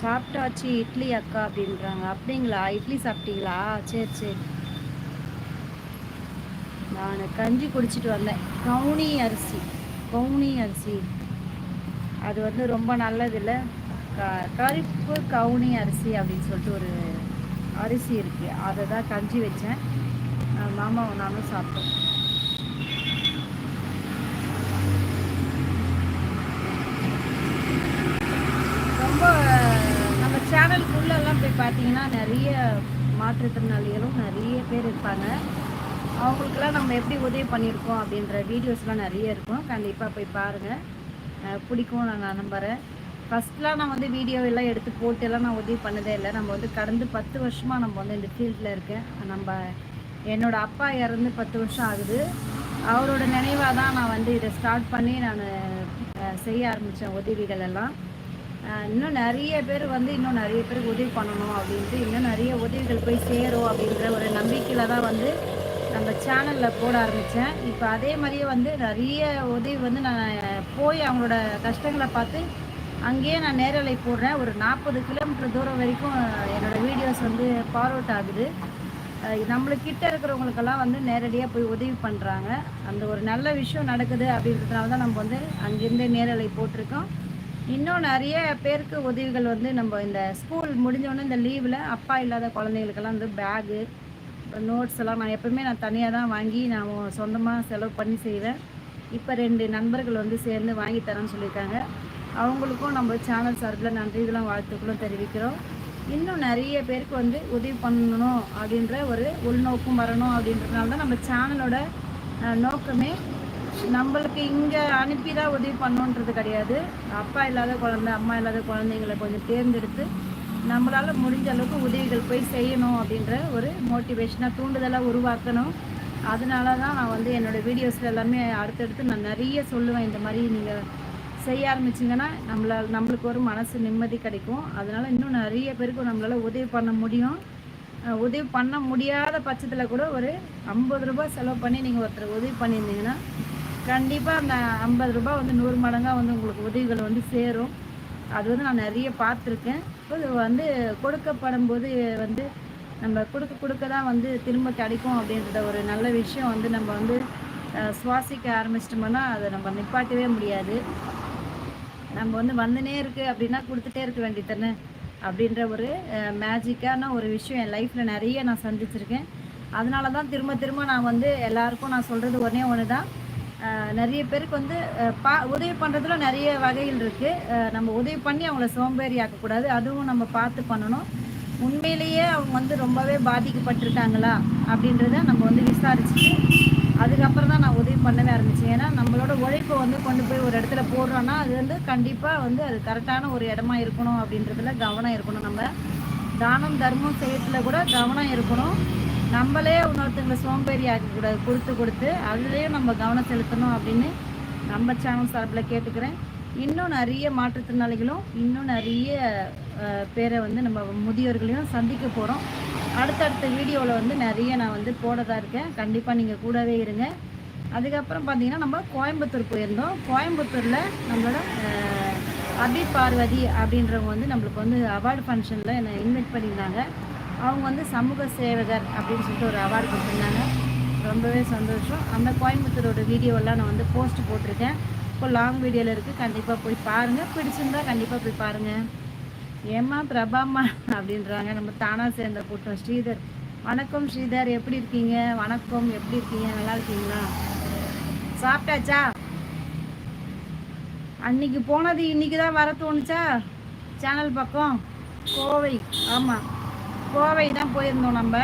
சாப்பிட்டாச்சு இட்லி அக்கா அப்படின்றாங்க. அப்படிங்களா? இட்லி சாப்பிட்டீங்களா? சரி சரி. நான் கஞ்சி குடிச்சிட்டு வந்தேன். கவுனி அரிசி. கவுனி அரிசி. அது வந்து ரொம்ப நல்லது இல்லை கருப்பு கவுனி அரிசி அப்படின்னு சொல்லிட்டு ஒரு அரிசி இருக்குது அதை தான் கஞ்சி வச்சேன். மாமாவும் நானும் சாப்பிட்டோம் ரொம்ப நம்ம சேனலுக்குள்ளெல்லாம் போய் பார்த்தீங்கன்னா நிறைய மாற்றுத்திறனாளிகளும் நிறைய பேர் இருப்பாங்க. அவங்களுக்கெல்லாம் நம்ம எப்படி உதவி பண்ணியிருக்கோம் அப்படின்ற வீடியோஸ்லாம் நிறைய இருக்கும். கண்டிப்பாக போய் பாருங்கள் பிடிக்கும் நான் நம்புகிறேன் ஃபஸ்ட்லாம் நான் வந்து வீடியோ எல்லாம் எடுத்து போட்டு எல்லாம் நான் உதவி பண்ணதே இல்லை. நம்ம வந்து கடந்து பத்து வருஷமாக நம்ம வந்து இந்த ஃபீல்டில் இருக்கேன். நம்ம என்னோடய அப்பா இறந்து பத்து வருஷம் ஆகுது. அவரோட நினைவாக தான் நான் வந்து இதை ஸ்டார்ட் பண்ணி நான் செய்ய ஆரம்பித்தேன் உதவிகள் எல்லாம். இன்னும் நிறைய பேர் வந்து இன்னும் நிறைய பேருக்கு உதவி பண்ணணும் அப்படின்ட்டு இன்னும் நிறைய உதவிகள் போய் சேரும் அப்படின்ற ஒரு நம்பிக்கையில் தான் வந்து நம்ம சேனலில் போட ஆரம்பித்தேன் இப்போ அதே மாதிரியே வந்து நிறைய உதவி வந்து நான் போய் அவங்களோட கஷ்டங்களை பார்த்து அங்கேயே நான் நேரலை போடுறேன். ஒரு நாற்பது கிலோமீட்டர் தூரம் வரைக்கும் என்னோடய வீடியோஸ் வந்து ஃபார்வர்ட் ஆகுது. நம்மளுக்கிட்ட இருக்கிறவங்களுக்கெல்லாம் வந்து நேரடியாக போய் உதவி பண்ணுறாங்க அந்த ஒரு நல்ல விஷயம் நடக்குது அப்படின்றதுனால தான் நம்ம வந்து அங்கேருந்து நேரலை போட்டிருக்கோம். இன்னும் நிறைய பேருக்கு உதவிகள் வந்து நம்ம இந்த ஸ்கூல் முடிஞ்சோடனே இந்த லீவில் அப்பா இல்லாத குழந்தைங்களுக்கெல்லாம் வந்து பேகு நோட்ஸ் எல்லாம் நான் எப்பவுமே நான் தனியாக தான் வாங்கி நான் சொந்தமாக செலவு பண்ணி செய்வேன். இப்போ ரெண்டு நண்பர்கள் வந்து சேர்ந்து வாங்கி தரேன்னு சொல்லியிருக்காங்க. அவங்களுக்கும் நம்ம சேனல் சார்பில் நன்றி இதெல்லாம் வாழ்த்துக்களும் தெரிவிக்கிறோம். இன்னும் நிறைய பேருக்கு வந்து உதவி பண்ணணும் அப்படின்ற ஒரு உள்நோக்கம் வரணும் அப்படின்றதுனால தான் நம்ம சேனலோட நோக்கமே நம்மளுக்கு இங்கே அனுப்பி தான் உதவி பண்ணணுன்றது கிடையாது. அப்பா இல்லாத குழந்தை அம்மா இல்லாத குழந்தைங்களை கொஞ்சம் தேர்ந்தெடுத்து நம்மளால் முடிஞ்ச அளவுக்கு உதவிகள் போய் செய்யணும் அப்படின்ற ஒரு மோட்டிவேஷனாக தூண்டுதலாக உருவாக்கணும். அதனால தான் நான் வந்து என்னோடய வீடியோஸில் எல்லாமே அடுத்தடுத்து நான் நிறைய சொல்லுவேன். இந்த மாதிரி நீங்கள் செய்ய ஆரம்பிச்சிங்கன்னா நம்மளால் நம்மளுக்கு ஒரு மனசு நிம்மதி கிடைக்கும். அதனால் இன்னும் நிறைய பேருக்கு நம்மளால் உதவி பண்ண முடியும். உதவி பண்ண முடியாத பட்சத்தில் கூட ஒரு ஐம்பது ரூபாய் செலவு பண்ணி நீங்கள் ஒருத்தர் உதவி பண்ணியிருந்தீங்கன்னா கண்டிப்பாக அந்த ஐம்பது ரூபாய் வந்து நூறு மடங்காக வந்து உங்களுக்கு உதவிகள் வந்து சேரும். அது வந்து நான் நிறைய பார்த்துருக்கேன். இது வந்து கொடுக்கப்படும் போது வந்து நம்ம கொடுக்க கொடுக்க தான் வந்து திரும்ப கிடைக்கும் அப்படின்ற ஒரு நல்ல விஷயம் வந்து நம்ம வந்து சுவாசிக்க ஆரம்பிச்சிட்டோம்னா அதை நம்ம நிப்பாட்டவே முடியாது. நம்ம வந்து வந்துனே இருக்குது அப்படின்னா கொடுத்துட்டே இருக்க வேண்டியதானே அப்படின்ற ஒரு மேஜிக்கான ஒரு விஷயம் என் லைஃப்பில் நிறைய நான் சந்திச்சிருக்கேன். அதனால தான் திரும்ப திரும்ப நான் வந்து எல்லாருக்கும் நான் சொல்கிறது ஒன்றே ஒன்று தான் நிறைய பேருக்கு வந்து பா உதவி பண்ணுறதுல நிறைய வகைகள் இருக்குது நம்ம உதவி பண்ணி அவங்கள சோம்பேறி ஆக்கக்கூடாது அதுவும் நம்ம பார்த்து பண்ணணும். உண்மையிலேயே அவங்க வந்து ரொம்பவே பாதிக்கப்பட்டிருக்காங்களா அப்படின்றத நம்ம வந்து விசாரிச்சுட்டு அதுக்கப்புறம் தான் நான் உதவி பண்ணவே ஆரம்பித்தேன் ஏன்னா நம்மளோட உழைப்பை வந்து கொண்டு போய் ஒரு இடத்துல போடுறோன்னா அது வந்து கண்டிப்பாக வந்து அது கரெக்டான ஒரு இடமா இருக்கணும் அப்படின்றதுல கவனம் இருக்கணும். நம்ம தானம் தர்மம் செய்யறதுல கூட கவனம் இருக்கணும். நம்மளே இன்னொருத்தங்களை சோம்பேறி ஆக்கக்கூடாது கொடுத்து கொடுத்து அதுலேயும் நம்ம கவனம் செலுத்தணும் அப்படின்னு நம்ம சேனல் சார்பில் கேட்டுக்கிறேன். இன்னும் நிறைய மாற்றுத்திறனாளிகளும் இன்னும் நிறைய பேரை வந்து நம்ம முதியோர்களையும் சந்திக்க போகிறோம் அடுத்தடுத்த வீடியோவில் வந்து நிறைய நான் வந்து போடதாக இருக்கேன். கண்டிப்பாக நீங்கள் கூடவே இருங்க. அதுக்கப்புறம் பார்த்தீங்கன்னா நம்ம கோயம்புத்தூர் போயிருந்தோம். கோயம்புத்தூரில் நம்மளோட அபி பார்வதி அப்படின்றவங்க வந்து நம்மளுக்கு வந்து அவார்டு ஃபங்க்ஷனில் என்னை இன்வைட் பண்ணியிருந்தாங்க. அவங்க வந்து சமூக சேவகர் அப்படின்னு சொல்லிட்டு ஒரு அவார்டு கொடுத்துருந்தாங்க. ரொம்பவே சந்தோஷம். அந்த கோயம்புத்தூரோட வீடியோலாம் நான் வந்து போஸ்ட் போட்டிருக்கேன். இப்போ லாங் வீடியோவில் இருக்குது கண்டிப்பாக போய் பாருங்கள் பிடிச்சிருந்தா கண்டிப்பாக போய் பாருங்கள் ஏம்மா பிரபாம்மா அப்படின்றாங்க. நம்ம தானாக சேர்ந்த கூட்டம். ஸ்ரீதர். வணக்கம் ஸ்ரீதர். எப்படி இருக்கீங்க? வணக்கம். எப்படி இருக்கீங்க? நல்லா இருக்கீங்களா? சாப்பிட்டாச்சா? அன்னைக்கு போனது இன்னைக்கு தான் வர தோணுச்சா? சேனல் பக்கம். கோவை. ஆமாம் கோவை தான் போயிருந்தோம் நம்ம.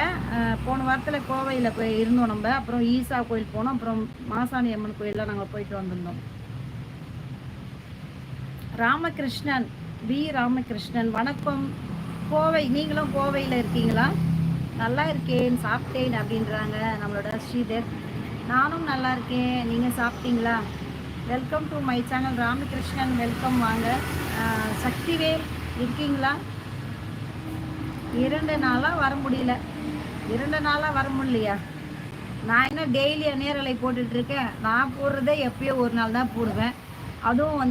போன வாரத்தில் கோவையில் போய் இருந்தோம் நம்ம. அப்புறம் ஈசா கோயில் போனோம். அப்புறம் மாசாணி அம்மன் கோயிலில் நாங்கள் போயிட்டு வந்திருந்தோம். ராமகிருஷ்ணன் வி. ராமகிருஷ்ணன் வணக்கம். கோவை நீங்களும் கோவையில் இருக்கீங்களா? நல்லா இருக்கேன் சாப்பிட்டேன் அப்படின்றாங்க நம்மளோட ஸ்ரீதர் நானும் நல்லா இருக்கேன். நீங்கள் சாப்பிட்டீங்களா? Welcome to my channel Ramakrishnan. Welcome வாங்க. சக்திவேல் இருக்கீங்களா? இரண்டு நாளாக வர முடியல. இரண்டு நாளாக வர முடியலையா? நான் என்ன டெய்லி நேரலை போட்டுட்ருக்கேன் நான் போடுறதே எப்பயோ ஒரு நாள் தான் போடுவேன். அதுவும் வந்து